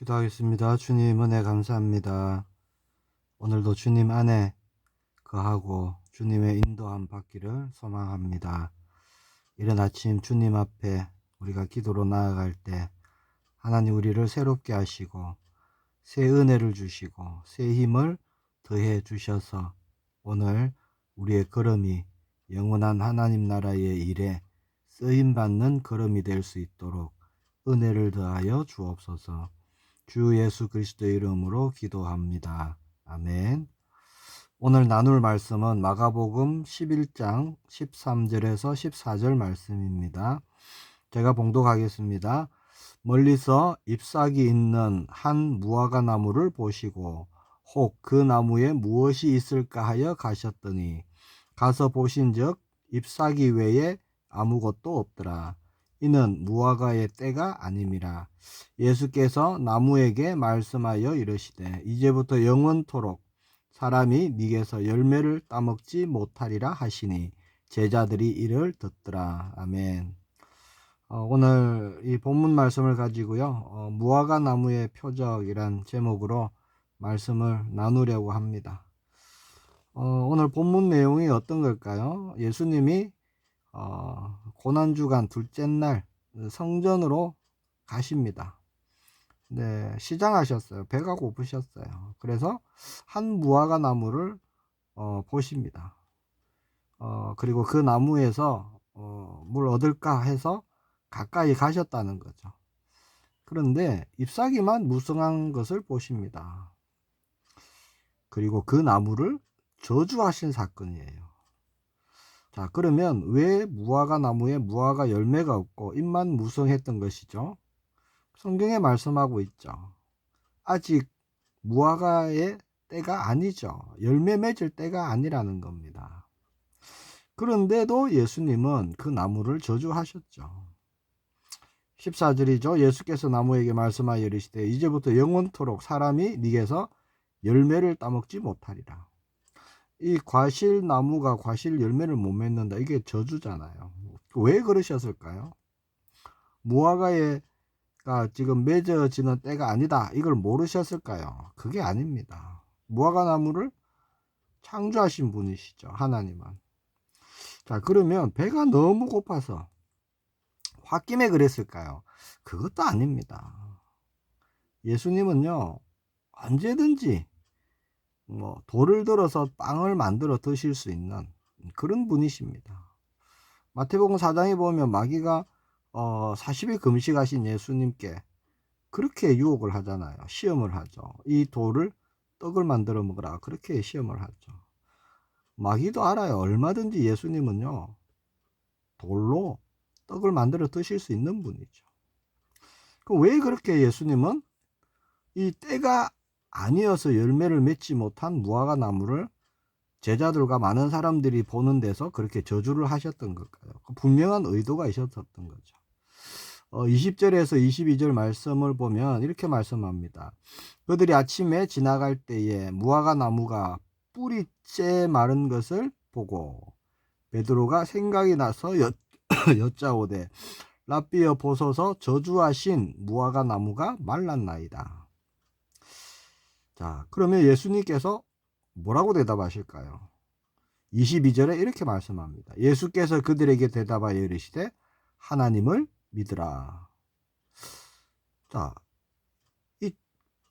기도하겠습니다. 주님 은혜 감사합니다. 오늘도 주님 안에 거하고 주님의 인도함 받기를 소망합니다. 이른 아침 주님 앞에 우리가 기도로 나아갈 때 하나님 우리를 새롭게 하시고 새 은혜를 주시고 새 힘을 더해 주셔서 오늘 우리의 걸음이 영원한 하나님 나라의 일에 쓰임 받는 걸음이 될 수 있도록 은혜를 더하여 주옵소서. 주 예수 그리스도의 이름으로 기도합니다. 아멘. 오늘 나눌 말씀은 마가복음 11장 13절에서 14절 말씀입니다. 제가 봉독하겠습니다. 멀리서 잎사귀 있는 한 무화과 나무를 보시고 혹 그 나무에 무엇이 있을까 하여 가셨더니 가서 보신즉 잎사귀 외에 아무것도 없더라. 이는 무화과의 때가 아님이라. 예수께서 나무에게 말씀하여 이르시되 이제부터 영원토록 사람이 네게서 열매를 따먹지 못하리라 하시니 제자들이 이를 듣더라. 아멘. 어, 오늘 이 본문 말씀을 가지고요. 어, 무화과 나무의 표적이란 제목으로 말씀을 나누려고 합니다. 어, 오늘 본문 내용이 어떤 걸까요? 예수님이 어, 고난주간 둘째 날 성전으로 가십니다. 네, 시장하셨어요. 배가 고프셨어요. 그래서 한 무화과 나무를 어, 보십니다. 어, 그리고 그 나무에서 어, 물 얻을까 해서 가까이 가셨다는 거죠. 그런데 잎사귀만 무성한 것을 보십니다. 그리고 그 나무를 저주하신 사건이에요. 자, 그러면 왜 무화과 나무에 무화과 열매가 없고 잎만 무성했던 것이죠? 성경에 말씀하고 있죠. 아직 무화과의 때가 아니죠. 열매 맺을 때가 아니라는 겁니다. 그런데도 예수님은 그 나무를 저주하셨죠. 14절이죠. 예수께서 나무에게 말씀하여 이르시되 이제부터 영원토록 사람이 네게서 열매를 따먹지 못하리라. 이 과실 나무가 과실 열매를 못 맺는다. 이게 저주잖아요. 왜 그러셨을까요? 무화과가 지금 맺어지는 때가 아니다. 이걸 모르셨을까요? 그게 아닙니다. 무화과 나무를 창조하신 분이시죠. 하나님은. 자, 그러면 배가 너무 고파서 홧김에 그랬을까요? 그것도 아닙니다. 예수님은요, 언제든지 뭐 돌을 들어서 빵을 만들어 드실 수 있는 그런 분이십니다. 마태복음 4장에 보면 마귀가 어 40일 금식하신 예수님께 그렇게 유혹을 하잖아요. 시험을 하죠. 이 돌을 떡을 만들어 먹으라. 그렇게 시험을 하죠. 마귀도 알아요. 얼마든지 예수님은요. 돌로 떡을 만들어 드실 수 있는 분이죠. 그럼 왜 그렇게 예수님은 이 때가 아니어서 열매를 맺지 못한 무화과 나무를 제자들과 많은 사람들이 보는 데서 그렇게 저주를 하셨던 걸까요? 그 분명한 의도가 있었던 거죠. 어, 20절에서 22절 말씀을 보면 이렇게 말씀합니다. 그들이 아침에 지나갈 때에 무화과 나무가 뿌리째 마른 것을 보고 베드로가 생각이 나서 여, 여짜오되 라비어 보소서 저주하신 무화과 나무가 말랐나이다. 자, 그러면 예수님께서 뭐라고 대답하실까요? 22절에 이렇게 말씀합니다. 예수께서 그들에게 대답하여 이르시되 하나님을 믿으라. 자, 이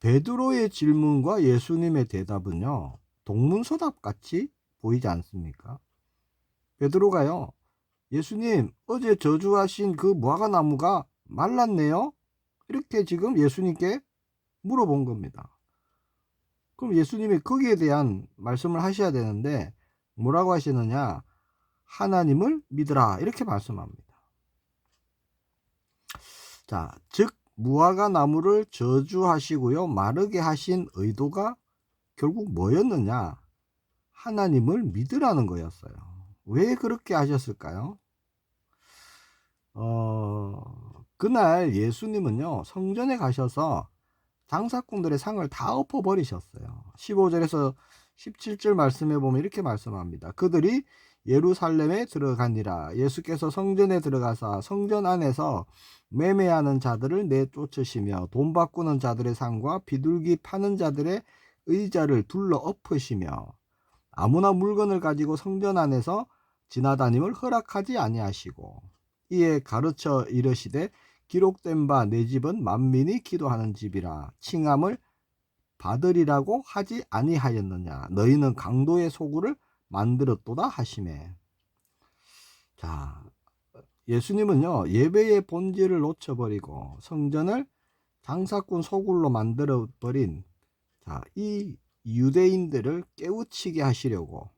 베드로의 질문과 예수님의 대답은요. 동문서답 같이 보이지 않습니까? 베드로가요. 예수님, 어제 저주하신 그 무화과 나무가 말랐네요? 이렇게 지금 예수님께 물어본 겁니다. 그럼 예수님이 거기에 대한 말씀을 하셔야 되는데 뭐라고 하시느냐? 하나님을 믿으라. 이렇게 말씀합니다. 자, 즉 무화과 나무를 저주하시고요. 마르게 하신 의도가 결국 뭐였느냐? 하나님을 믿으라는 거였어요. 왜 그렇게 하셨을까요? 어, 그날 예수님은요, 성전에 가셔서 장사꾼들의 상을 다 엎어버리셨어요. 15절에서 17절 말씀해 보면 이렇게 말씀합니다. 그들이 예루살렘에 들어가니라. 예수께서 성전에 들어가사 성전 안에서 매매하는 자들을 내쫓으시며 돈 바꾸는 자들의 상과 비둘기 파는 자들의 의자를 둘러 엎으시며 아무나 물건을 가지고 성전 안에서 지나다님을 허락하지 아니하시고 이에 가르쳐 이르시되 기록된 바 내 집은 만민이 기도하는 집이라 칭함을 받으리라고 하지 아니하였느냐 너희는 강도의 소굴을 만들었도다 하심에 자 예수님은요 예배의 본질을 놓쳐버리고 성전을 장사꾼 소굴로 만들어 버린 자 이 유대인들을 깨우치게 하시려고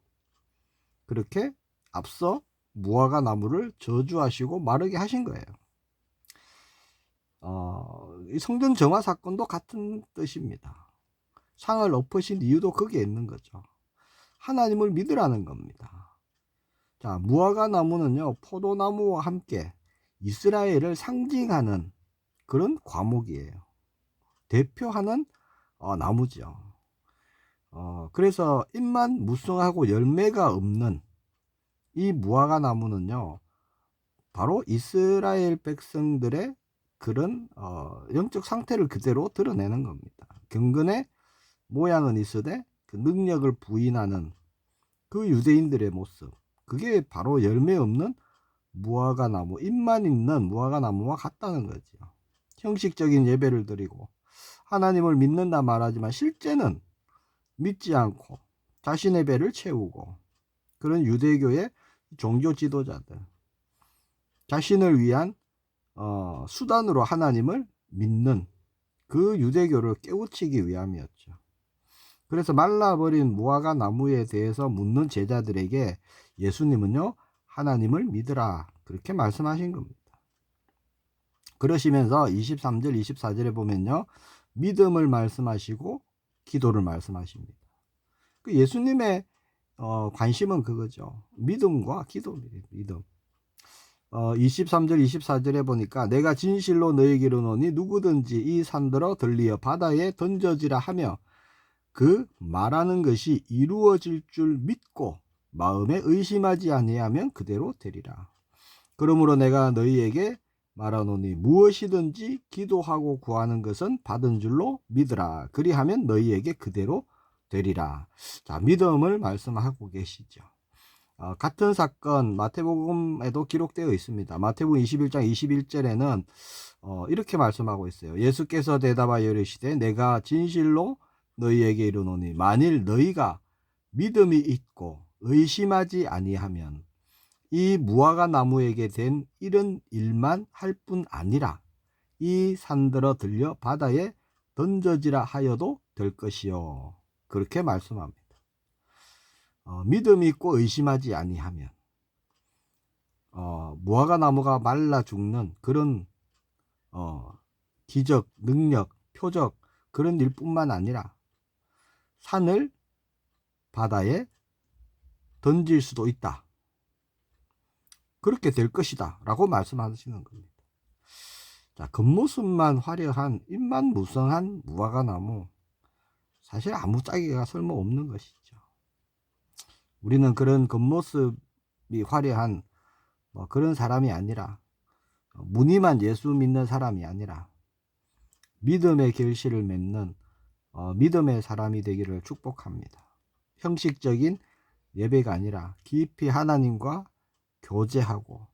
그렇게 앞서 무화과 나무를 저주하시고 마르게 하신 거예요. 어, 이 성전 정화 사건도 같은 뜻입니다. 상을 엎으신 이유도 거기에 있는 거죠. 하나님을 믿으라는 겁니다. 자, 무화과 나무는요, 포도나무와 함께 이스라엘을 상징하는 그런 과목이에요. 대표하는 어, 나무죠. 어, 그래서 잎만 무성하고 열매가 없는 이 무화과 나무는요, 바로 이스라엘 백성들의 그런 어, 영적 상태를 그대로 드러내는 겁니다. 경건의 모양은 있으되 그 능력을 부인하는 그 유대인들의 모습. 그게 바로 열매 없는 무화과 나무, 잎만 있는 무화과 나무와 같다는 거죠. 형식적인 예배를 드리고 하나님을 믿는다 말하지만 실제는 믿지 않고 자신의 배를 채우고 그런 유대교의 종교 지도자들 자신을 위한 어, 수단으로 하나님을 믿는 그 유대교를 깨우치기 위함이었죠. 그래서 말라버린 무화과 나무에 대해서 묻는 제자들에게 예수님은요, 하나님을 믿으라. 그렇게 말씀하신 겁니다. 그러시면서 23절, 24절에 보면요, 믿음을 말씀하시고 기도를 말씀하십니다. 그 예수님의 어, 관심은 그거죠. 믿음과 기도, 믿음. 어, 23절, 24절에 보니까 내가 진실로 너에게 이르노니 누구든지 이 산들어 들리어 바다에 던져지라 하며 그 말하는 것이 이루어질 줄 믿고 마음에 의심하지 아니하면 그대로 되리라. 그러므로 내가 너희에게 말하노니 무엇이든지 기도하고 구하는 것은 받은 줄로 믿으라. 그리하면 너희에게 그대로 되리라. 자, 믿음을 말씀하고 계시죠. 어, 같은 사건 마태복음에도 기록되어 있습니다. 마태복음 21장 21절에는 어, 이렇게 말씀하고 있어요. 예수께서 대답하여 이르시되 내가 진실로 너희에게 이르노니 만일 너희가 믿음이 있고 의심하지 아니하면 이 무화과 나무에게 된 이런 일만 할 뿐 아니라 이 산들어 들려 바다에 던져지라 하여도 될 것이요. 그렇게 말씀합니다. 어, 믿음 있고 의심하지 아니하면 어, 무화과 나무가 말라 죽는 그런 어, 기적, 능력, 표적 그런 일뿐만 아니라 산을 바다에 던질 수도 있다. 그렇게 될 것이다. 라고 말씀하시는 겁니다. 자, 겉모습만 화려한, 입만 무성한 무화과 나무. 사실 아무 짝이가 쓸모없는 것이죠. 우리는 그런 겉모습이 화려한 뭐 그런 사람이 아니라 무늬만 예수 믿는 사람이 아니라 믿음의 결실을 맺는 어, 믿음의 사람이 되기를 축복합니다. 형식적인 예배가 아니라 깊이 하나님과 교제하고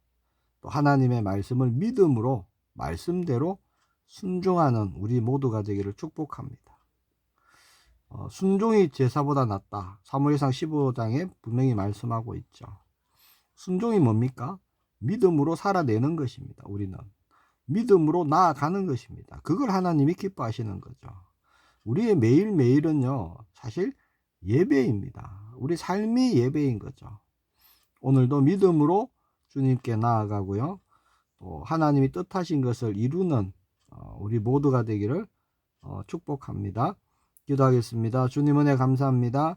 또 하나님의 말씀을 믿음으로 말씀대로 순종하는 우리 모두가 되기를 축복합니다. 어, 순종이 제사보다 낫다. 사무엘상 15장에 분명히 말씀하고 있죠. 순종이 뭡니까? 믿음으로 살아내는 것입니다. 우리는 믿음으로 나아가는 것입니다. 그걸 하나님이 기뻐하시는 거죠. 우리의 매일매일은요, 사실 예배입니다. 우리 삶이 예배인 거죠. 오늘도 믿음으로 주님께 나아가고요. 또 하나님이 뜻하신 것을 이루는 어, 우리 모두가 되기를 어, 축복합니다. 기도하겠습니다. 주님 은혜 감사합니다.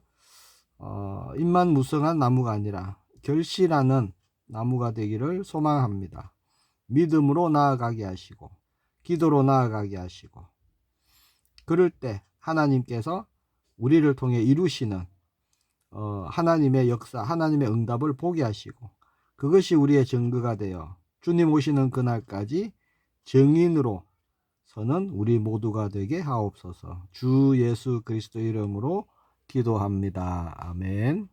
어, 입만 무성한 나무가 아니라 결실하는 나무가 되기를 소망합니다. 믿음으로 나아가게 하시고 기도로 나아가게 하시고 그럴 때 하나님께서 우리를 통해 이루시는 어, 하나님의 역사, 하나님의 응답을 보게 하시고 그것이 우리의 증거가 되어 주님 오시는 그날까지 증인으로 서는 우리 모두가 되게 하옵소서. 주 예수 그리스도 이름으로 기도합니다. 아멘.